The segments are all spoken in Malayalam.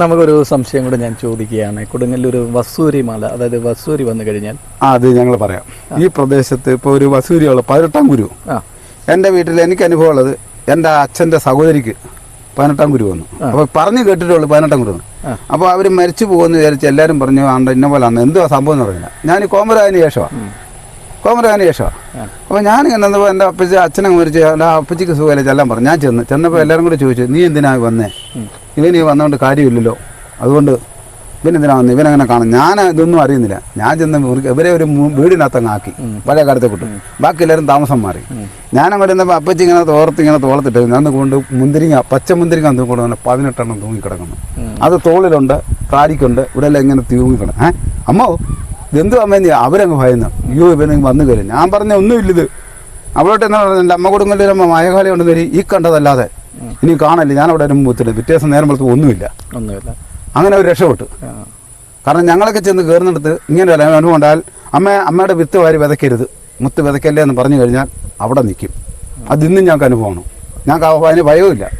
നമുക്കൊരു സംശയം കൂടെ ഞാൻ ചോദിക്കുകയാണ്. കൊടുങ്ങല്ലൂർ വസൂരി മല അതായത് വസൂരി വന്നു കഴിഞ്ഞാൽ? ആ അത് ഞങ്ങൾ പറയാം. ഈ പ്രദേശത്ത് ഇപ്പോൾ ഒരു വസൂരി ഉള്ള പതിനെട്ടാം ഗുരു. എന്റെ എന്റെ വീട്ടിൽ എനിക്ക് അനുഭവം ഉള്ളത് എന്റെ അച്ഛന്റെ സഹോദരിക്ക് പതിനെട്ടാം ഗുരു വന്നു. അപ്പോൾ പറഞ്ഞു കേട്ടിട്ടുള്ളൂ പതിനെട്ടാം ഗുരു അപ്പൊ അവർ അപ്പോൾ അവർ മരിച്ചു പോകുമെന്ന് വിചാരിച്ച് എല്ലാവരും പറഞ്ഞു ആണ്ട ഇന്ന പോലെ ആണ് എന്തുവാ സംഭവം എന്ന് പറഞ്ഞില്ല ഞാൻ ഈ കോമരായതിന് ശേഷമാണ് കോമരായതിന് ശേഷമാണ് അപ്പോൾ ഞാൻ എന്താ എന്റെ അപ്പച്ചി അച്ഛനെ മരിച്ചു എന്റെ അപ്പച്ചിക്ക് സുഖമില്ല ചെല്ലാൻ പറഞ്ഞു. ഞാൻ ചെന്ന് ചെന്നപ്പോൾ എല്ലാവരും കൂടെ ചോദിച്ചു നീ എന്തിനാ വന്നേ? ഇവൻ ഈ വന്നുകൊണ്ട് കാര്യമില്ലല്ലോ. അതുകൊണ്ട് ഇവനെന്തിനാ വന്നത് ഇവനങ്ങനെ കാണും. ഞാൻ ഇതൊന്നും അറിയുന്നില്ല. ഞാൻ ചെന്ന് ഇവരെ ഒരു വീടിനകത്തങ്ങാക്കി വീടിനകത്തങ്ങ് ആക്കി. പഴയ കാലത്തെ കൂട്ടും ബാക്കി എല്ലാവരും താമസം മാറി. ഞാൻ അങ്ങോട്ട് ഇരുന്നപ്പോൾ അപ്പച്ചി ഇങ്ങനെ തോർത്ത് ഇങ്ങനെ തോളത്തിട്ട് ഞാൻ കൊണ്ട് മുന്തിരിങ്ങ പച്ച മുന്തിരിങ്ങ അന്ന് കൊണ്ട് വന്ന് പതിനെട്ടെണ്ണം തൂങ്ങിക്കിടക്കുന്നു. അത് തോളിലുണ്ട് കാരിക്കുണ്ട് ഇവിടെ എല്ലാം ഇങ്ങനെ തൂങ്ങിക്കിടക്കും ഏഹ് അമ്മോ ഇതെന്തു അമ്മേന്ന് അവരങ്ങ് ഭയന്നു. അയ്യോ ഇവനെ വന്നു കയറി. ഞാൻ പറഞ്ഞ ഒന്നുമില്ലത്. അവളോട്ട് എന്നാ പറഞ്ഞത്? അമ്മ കൊടുങ്ങല്ലൂരമ്മ അമ്മ മായകാലി കൊണ്ട് ഈ കണ്ടതല്ലാതെ. ഇനി കാണല്ലേ ഞാൻ അവിടെ മുത്തിട്ട് പിറ്റേ ദിവസം നേരം പുറത്ത് ഒന്നുമില്ല. ഒന്നുമില്ല. അങ്ങനെ ഒരു രക്ഷപ്പെട്ടു. കാരണം ഞങ്ങളൊക്കെ ചെന്ന് കയറുന്നിടത്ത് ഇങ്ങനെ ഒരു അനുഭവം ഉണ്ടായാൽ അമ്മ അമ്മയുടെ വിത്ത് വാരി വിതയ്ക്കരുത്. മുത്ത് വിതയ്ക്കല്ലേ എന്ന് പറഞ്ഞു കഴിഞ്ഞാൽ അവിടെ നിൽക്കും. അതിന്നും ഞങ്ങൾക്ക് അനുഭവമാണ്. ഞങ്ങൾക്ക് ആ- അതിന് ഭയവുമില്ല.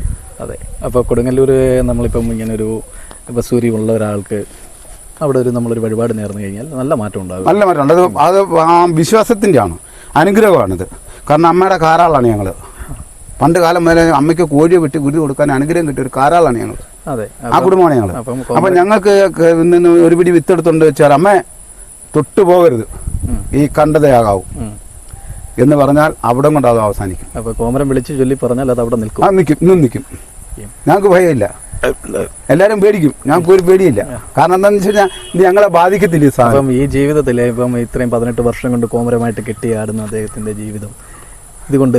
അതെ. അപ്പോൾ കൊടുങ്ങല്ലൂർ നമ്മളിപ്പം ഇങ്ങനെ ഒരു വസൂരി ഉള്ള ഒരാൾക്ക് അവിടെ ഒരു നമ്മളൊരു വഴിപാട് നേർന്നു കഴിഞ്ഞാൽ നല്ല മാറ്റം ഉണ്ടാകും. നല്ല മാറ്റം. അത് അത് ആ വിശ്വാസത്തിന്റെ ആണ് അനുഗ്രഹമാണിത്. കാരണം അമ്മയുടെ കാരാളാണ് ഞങ്ങൾ പണ്ട് കാലം മുതലേ അമ്മയ്ക്ക് കോഴിയെ വെട്ടി ഗുരുതി കൊടുക്കാൻ അനുഗ്രഹം കിട്ടിയ ഒരു കാരാളാണ് ഞങ്ങൾ. ആ കുടുംബമാണ് ഞങ്ങൾ. അപ്പം ഞങ്ങൾക്ക് നിന്ന് ഒരു പിടി വിത്തെടുത്തുകൊണ്ട് വെച്ചാൽ അമ്മ തൊട്ടു പോകരുത്. ഈ കണ്ടതയാകാവൂ. എന്ന് പറഞ്ഞാൽ അവിടെ കൊണ്ട് അത് അവസാനിക്കും. അപ്പോൾ കോമരം വിളിച്ച് ചൊല്ലി പറഞ്ഞാൽ അത് അവിടെ നിൽക്കും. ആ നിൽക്കും. ഇന്നും നിൽക്കും. ഞങ്ങൾക്ക് ഭയമില്ല. എല്ലാവരും പേടിക്കും. ഞങ്ങൾക്ക് ഒരു പേടിയില്ല. കാരണം എന്താണെന്ന് വെച്ച് കഴിഞ്ഞാൽ ഇത് ഞങ്ങളെ ബാധിക്കത്തില്ല ഈ സാധനം. ഈ ജീവിതത്തിൽ ഇപ്പം ഇത്രയും പതിനെട്ട് വർഷം കൊണ്ട് കോമരമായിട്ട് കെട്ടിയാടുന്ന അദ്ദേഹത്തിന്റെ ജീവിതം. ഇതുകൊണ്ട്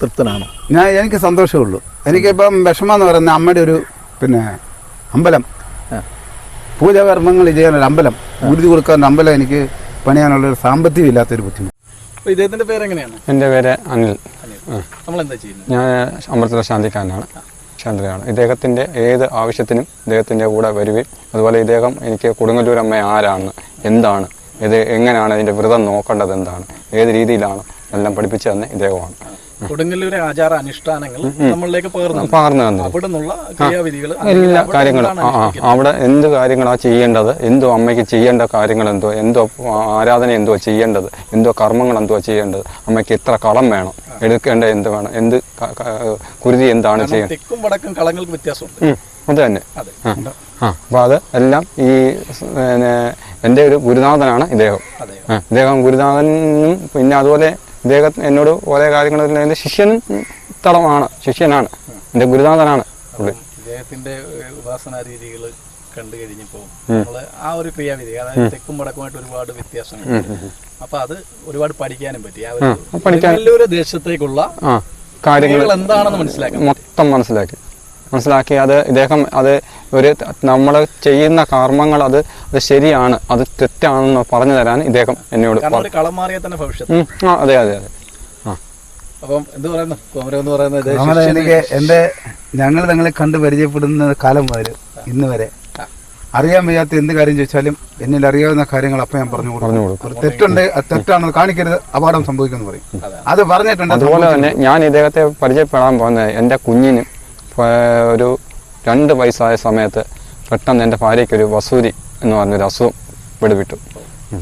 തൃപ്തനാണോ. ഞാൻ എനിക്ക് സന്തോഷമേ ഉള്ളൂ. എനിക്കിപ്പം വിഷമം എന്ന് പറയുന്ന അമ്മയുടെ ഒരു പിന്നെ അമ്പലം. പൂജാകർമ്മങ്ങൾ ചെയ്യാനൊരു അമ്പലം. ഊരുതി കൊടുക്കാൻ ഒരു അമ്പലം എനിക്ക് പണിയാനുള്ള ഒരു സാമ്പത്തികം ഇല്ലാത്തൊരു ബുദ്ധിമുട്ട് എന്റെ എന്റെ പേര് അനിൽ. നമ്മൾ എന്താ ചെയ്യുന്നത്? ഞാൻ അമൃതല ശാന്തിക്കാരനാണ്. ശാന്തിയാണ് ഇദ്ദേഹത്തിന്റെ ഏത് ആവശ്യത്തിനും ഇദ്ദേഹത്തിന്റെ കൂടെ വരുകയും അതുപോലെ ഇദ്ദേഹം എനിക്ക് കൊടുങ്ങല്ലൂർ അമ്മ ആരാണ്? എന്താണ്? ഇത് എങ്ങനെയാണ് ഇതിന്റെ വ്രതം നോക്കേണ്ടത് എന്താണ്? ഏത് രീതിയിലാണ് എല്ലാം പഠിപ്പിച്ചു തന്നെ ഇദ്ദേഹമാണ്. കൊടുങ്ങല്ലൂരെ ആചാര അനുഷ്ഠാനങ്ങൾ നമ്മളിലേക്ക് പകർന്നു അവിടെ നിന്നുള്ള ക്രിയാവിധികൾ എല്ലാ കാര്യങ്ങളും. അവിടെ എന്ത് കാര്യങ്ങളാണ് ചെയ്യേണ്ടത്? എന്തോ അമ്മയ്ക്ക് ചെയ്യേണ്ട കാര്യങ്ങൾ എന്തോ എന്തോ ആരാധന എന്തോ ചെയ്യേണ്ടത്? എന്തോ കർമ്മങ്ങൾ എന്തോ ചെയ്യേണ്ടത്? അമ്മയ്ക്ക് എത്ര കളം വേണം? എടുക്കേണ്ട എന്ത് വേണം? എന്ത് കുരുതി എന്താണ് ചെയ്യേണ്ടത്? തെക്കും വടക്കും കളങ്ങൾക്ക് വ്യത്യാസമുണ്ട്. അത് തന്നെ. ആ അപ്പോൾ അത് എല്ലാം ഈ എന്റെ എന്റെ ഒരു ഗുരുനാഥനാണ് ഇദ്ദേഹം. ഇദ്ദേഹം ഗുരുനാഥനും പിന്നെ അതുപോലെ ഇദ്ദേഹം എന്നോട് ഓരോ കാര്യങ്ങൾ എന്റെ ശിഷ്യൻ തളമാണ് ശിഷ്യനാണ് എന്റെ ഗുരുനാഥനാണ് പുള്ളി. ഇദ്ദേഹത്തിന്റെ ഏഹ്, ഉപാസനാ രീതികൾ കണ്ടു കഴിഞ്ഞപ്പോൾ നമ്മൾ ആ ഒരു ക്രിയാവിധി അതായത് തെക്കും വടക്കുമായിട്ട് ഒരുപാട് വ്യത്യാസം അപ്പൊ അത് ഒരുപാട് പഠിക്കാനും പറ്റി. ആ ഒരു ദേശത്തേക്കുള്ള കാര്യങ്ങൾ എന്താണെന്ന് മനസ്സിലാക്കി മൊത്തം മനസ്സിലാക്കി. മനസ്സിലാക്കി അത് ഇദ്ദേഹം അത് ഒരു നമ്മൾ ചെയ്യുന്ന കർമ്മങ്ങൾ അത് അത് ശരിയാണ് അത് തെറ്റാണെന്ന് പറഞ്ഞു തരാൻ ഇദ്ദേഹം എന്നോട് കളം തന്നെ ഭവിഷ്യത്ത്. അതെ അതെ അതെ. അപ്പം എന്ത് പറയുന്നു? കോമരം എന്ന് പറയുന്നത് എനിക്ക് എന്റെ ഞങ്ങൾ തങ്ങളെ കണ്ട് പരിചയപ്പെടുന്ന കാലം മുതൽ ഇന്ന് വരെ. അറിയാൻ വയ്യാത്ത എന്ത് കാര്യം ചോദിച്ചാലും എന്നിൽ അറിയാവുന്ന കാര്യങ്ങൾ അപ്പം ഞാൻ പറഞ്ഞു പറഞ്ഞു കൊടുക്കും. ഒരു തെറ്റുണ്ട് അത് തെറ്റാണെന്ന് കാണിക്കരുത് അപകടം സംഭവിക്കുമെന്ന് പറയും. അത് പറഞ്ഞിട്ടുണ്ട് അത് അതുപോലെ തന്നെ ഞാൻ ഇദ്ദേഹത്തെ പരിചയപ്പെടാൻ പോകുന്നത് എന്റെ കുഞ്ഞിന്. ഒരു രണ്ട് വയസ്സായ സമയത്ത് പെട്ടെന്ന് എന്റെ ഭാര്യയ്ക്ക് ഒരു വസൂരി എന്ന് പറഞ്ഞൊരു അസുഖം പിടിവിട്ടു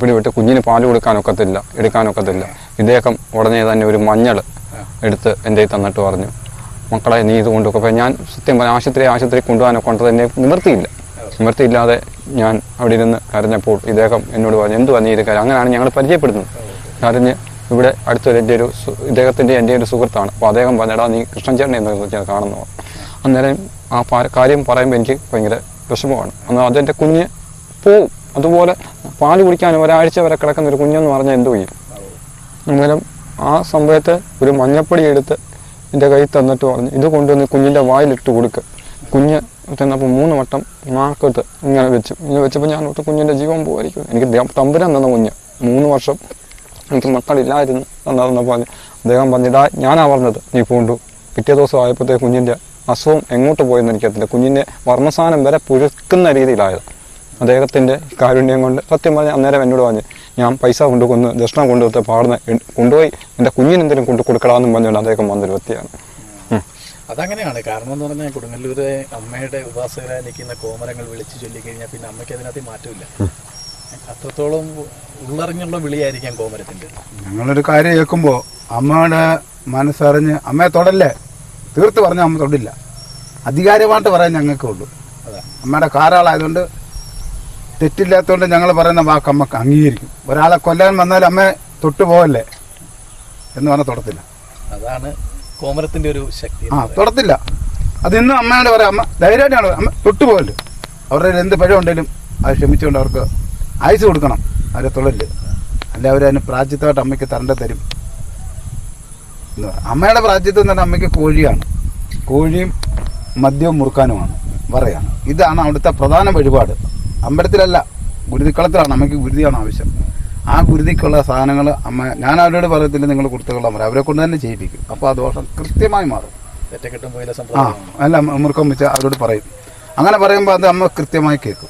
പിടിവിട്ട് കുഞ്ഞിന് പാൽ കൊടുക്കാനൊക്കത്തില്ല എടുക്കാനൊക്കത്തില്ല ഇദ്ദേഹം ഉടനെ തന്നെ ഒരു മഞ്ഞൾ എടുത്ത് എന്റെ തന്നിട്ട് പറഞ്ഞു മക്കളെ നീ ഇത് കൊണ്ടുപോകും അപ്പോൾ ഞാൻ സത്യം പറഞ്ഞ ആശുപത്രി ആശുപത്രി കൊണ്ടുപോകാനൊക്കെ കൊണ്ടത് എന്നെ നിവർത്തിയില്ല. നിവർത്തിയില്ലാതെ ഞാൻ അവിടെ ഇരുന്ന് കരഞ്ഞപ്പോൾ ഇദ്ദേഹം എന്നോട് പറഞ്ഞു എന്തുവാ നീ ഇത് കാര്യം അങ്ങനെയാണ് ഞങ്ങൾ പരിചയപ്പെടുന്നത്. കരഞ്ഞ് ഇവിടെ അടുത്തൊരു എന്റെ ഒരു ഇദ്ദേഹത്തിന്റെ എന്റെ ഒരു സുഹൃത്താണ്. അപ്പോൾ അദ്ദേഹം പറഞ്ഞടാ നീ കൃഷ്ണൻ ചേട്ടനെ എന്ന് കാണുന്നു അന്നേരം ആ കാര്യം പറയുമ്പോൾ എനിക്ക് ഭയങ്കര വിഷമമാണ്. അന്ന് അതെന്റെ കുഞ്ഞ് പോവും. അതുപോലെ പാൽ കുടിക്കാൻ ഒരാഴ്ച വരെ കിടക്കുന്ന ഒരു കുഞ്ഞെന്ന് പറഞ്ഞാൽ എന്തു ചെയ്യും. അന്നേരം ആ സമയത്ത് ഒരു മഞ്ഞപ്പൊടി എടുത്ത് എന്റെ കയ്യിൽ തന്നിട്ട് പറഞ്ഞു ഇത് കൊണ്ടുവന്ന് കുഞ്ഞിന്റെ വായിലിട്ട് കൊടുക്കുക കുഞ്ഞ് തന്നപ്പോൾ മൂന്ന് വട്ടം നാക്കത്ത് ഇങ്ങനെ വെച്ചു. ഇങ്ങനെ വെച്ചപ്പോൾ ഞാൻ ഒട്ട് കുഞ്ഞിന്റെ ജീവൻ പോയിരിക്കും എനിക്ക് തമ്പുരാൻ തന്ന കുഞ്ഞ്. മൂന്ന് വർഷം എനിക്ക് മക്കളില്ലായിരുന്നു എന്നപ്പോൾ അദ്ദേഹം പറഞ്ഞിട്ടാ ഞാനാ പറഞ്ഞത്. നീ പോണ്ടു പിറ്റേ ദിവസം ആയപ്പോഴത്തെ കുഞ്ഞിന്റെ അസുഖം എങ്ങോട്ട് പോയെന്ന് എനിക്കറിയില്ല കുഞ്ഞിന്റെ വർണസാനം വരെ പുഴുക്കുന്ന രീതിയിലായത്. അദ്ദേഹത്തിന്റെ കാരുണ്യം കൊണ്ട് സത്യം പറഞ്ഞാൽ അന്നേരം എന്നോട് പറഞ്ഞു ഞാൻ പൈസ കൊണ്ടുകൊന്ന് ദക്ഷിണം കൊണ്ടുവന്ന് പാടുന്ന കൊണ്ടുപോയി എന്റെ കുഞ്ഞിനെന്തെങ്കിലും കൊണ്ടു കൊടുക്കണമെന്നും പറഞ്ഞുകൊണ്ട് അദ്ദേഹം വന്നൊരു വ്യക്തിയാണ്. അതങ്ങനെയാണ്. കാരണം എന്ന് പറഞ്ഞാൽ കൊടുങ്ങല്ലൂരെ അമ്മയുടെ ഉപാസകരായി നിൽക്കുന്ന കോമരങ്ങൾ വിളിച്ചു ചൊല്ലിക്കഴിഞ്ഞാൽ പിന്നെ അമ്മയ്ക്ക് അതിനകത്ത് മാറ്റമില്ല. അത്രത്തോളം ഉള്ളറിഞ്ഞുള്ള വിളിയായിരിക്കാം കോമരത്തിന്റെ. ഞങ്ങളൊരു കാര്യം കേൾക്കുമ്പോൾ അമ്മയുടെ മനസ്സറിഞ്ഞ് അമ്മയെ തൊടല്ലേ? തീർത്ത് പറഞ്ഞാൽ നമ്മൾ തൊടില്ല. അധികാരമായിട്ട് പറയാൻ ഞങ്ങൾക്കേ ഉള്ളൂ അമ്മയുടെ കാരാളായതുകൊണ്ട് തെറ്റില്ലാത്തതുകൊണ്ട് ഞങ്ങൾ പറയുന്ന വാക്ക് അമ്മയ്ക്ക് അംഗീകരിക്കും. ഒരാളെ കൊല്ലാൻ വന്നാൽ അമ്മ തൊട്ടു പോവല്ലേ എന്ന് പറഞ്ഞാൽ തൊടത്തില്ല. അതാണ് കോമരത്തിന്റെ ഒരു ശക്തി ആ തൊടത്തില്ല. അത് ഇന്നും അമ്മയോട് പറയാം. അമ്മ ധൈര്യമായിട്ടാണ് അമ്മ തൊട്ടു പോകല്ലോ അവരുടെ എന്ത് പഴമുണ്ടെങ്കിലും അത് ക്ഷമിച്ചുകൊണ്ട് അവർക്ക് ആയുസ് കൊടുക്കണം. അവരെ തൊഴിൽ അല്ല അവരതിന് പ്രാജ്യത്തായിട്ട് അമ്മയ്ക്ക് തരണ്ട തരും. അമ്മയുടെ പ്രാജ്യത്വം എന്ന് പറഞ്ഞാൽ അമ്മയ്ക്ക് കോഴിയാണ്. കോഴിയും മദ്യവും മുറുക്കാനുമാണ്. പറയാണ് ഇതാണ് അവിടുത്തെ പ്രധാന വഴിപാട്. അമ്പലത്തിലല്ല ഗുരുതിക്കളത്തിലാണ് അമ്മയ്ക്ക് ഗുരുതിയാണ് ആവശ്യം. ആ ഗുരുതിക്കുള്ള സാധനങ്ങൾ അമ്മ ഞാൻ അവരോട് പറയത്തില്ല നിങ്ങൾ കൊടുത്തുകൊള്ളാൻ പറയും. അവരെ കൊണ്ട് തന്നെ ചെയ്യിപ്പിക്കും. അപ്പോൾ ആ ദോഷം കൃത്യമായി മാറും. ആ അല്ല മുറുക്കം വെച്ചാൽ അവരോട് പറയും. അങ്ങനെ പറയുമ്പോൾ അത് അമ്മ കൃത്യമായി കേൾക്കും.